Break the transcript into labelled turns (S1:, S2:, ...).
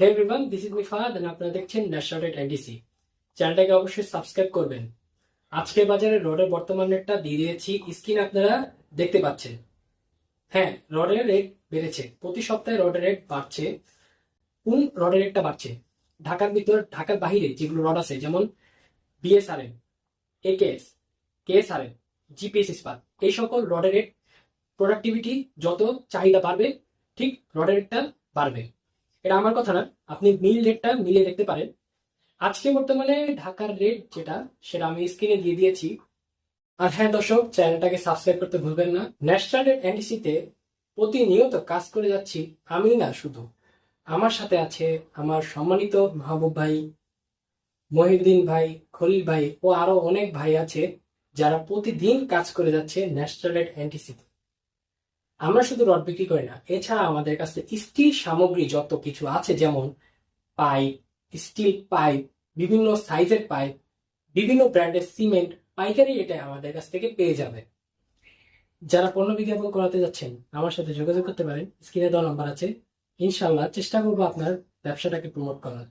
S1: Hey everyone this is me Fahad and আপনারা দেখছেন national rate NDC চ্যানেলটাকে অবশ্যই সাবস্ক্রাইব করবেন। আজকের বাজারে রডের বর্তমান রেটটা দিয়ে দিয়েছি, স্ক্রিন আপনারা দেখতে পাচ্ছেন। হ্যাঁ রডের রেট বেড়েছে। প্রতি সপ্তাহে রডের রেট বাড়ছে। কোন রডের রেটটা বাড়ছে? ঢাকার ভিতর, ঢাকার বাইরে যেগুলো রড আছে, যেমন বিএসআরএম একেএস কেএসআরএম জিপিএস ইস্পাত, এই সকল রডের রেট প্রোডাক্টিভিটি যত চাহিদা বাড়বে, ঠিক রডের রেটটা বাড়বে। এটা আমার কথা না, আপনি মিল রেটটা মিলে দেখতে পারেন। আজকে বর্তমানে ঢাকার রেট যেটা, সেটা আমি স্ক্রিনে দিয়ে দিয়েছি। আর হ্যাঁ দর্শক চ্যানেলটাকে সাবস্ক্রাইব করতে ভুলবেন না। ন্যাশনাল রেট এনডিসিতে প্রতিনিয়ত কাজ করে যাচ্ছি আমি না শুধু। আমার সাথে আছে আমার সম্মানিত মাহবুব ভাই, মহিউদ্দিন ভাই, খলিল ভাই ও আরও অনেক ভাই আছে যারা প্রতিদিন কাজ করে যাচ্ছে ন্যাশনাল এনটিসিতে আমরা শুধু রড বিক্রি করি না, এছাড়া আমাদের কাছে স্টিল সামগ্রী যত কিছু আছে, যেমন পাইপ স্টিল পাইপ বিভিন্ন সাইজের পাইপ বিভিন্ন ব্র্যান্ডের সিমেন্ট পাইকারি এটা আমাদের কাছ থেকে পেয়ে যাবে। যারা পণ্য বিজ্ঞাপন করাতে যাচ্ছেন, আমার সাথে যোগাযোগ করতে পারেন। স্ক্রিনে দেওয়া নাম্বার আছে। ইনশাল্লাহ চেষ্টা করব আপনার ব্যবসাটাকে প্রমোট করার।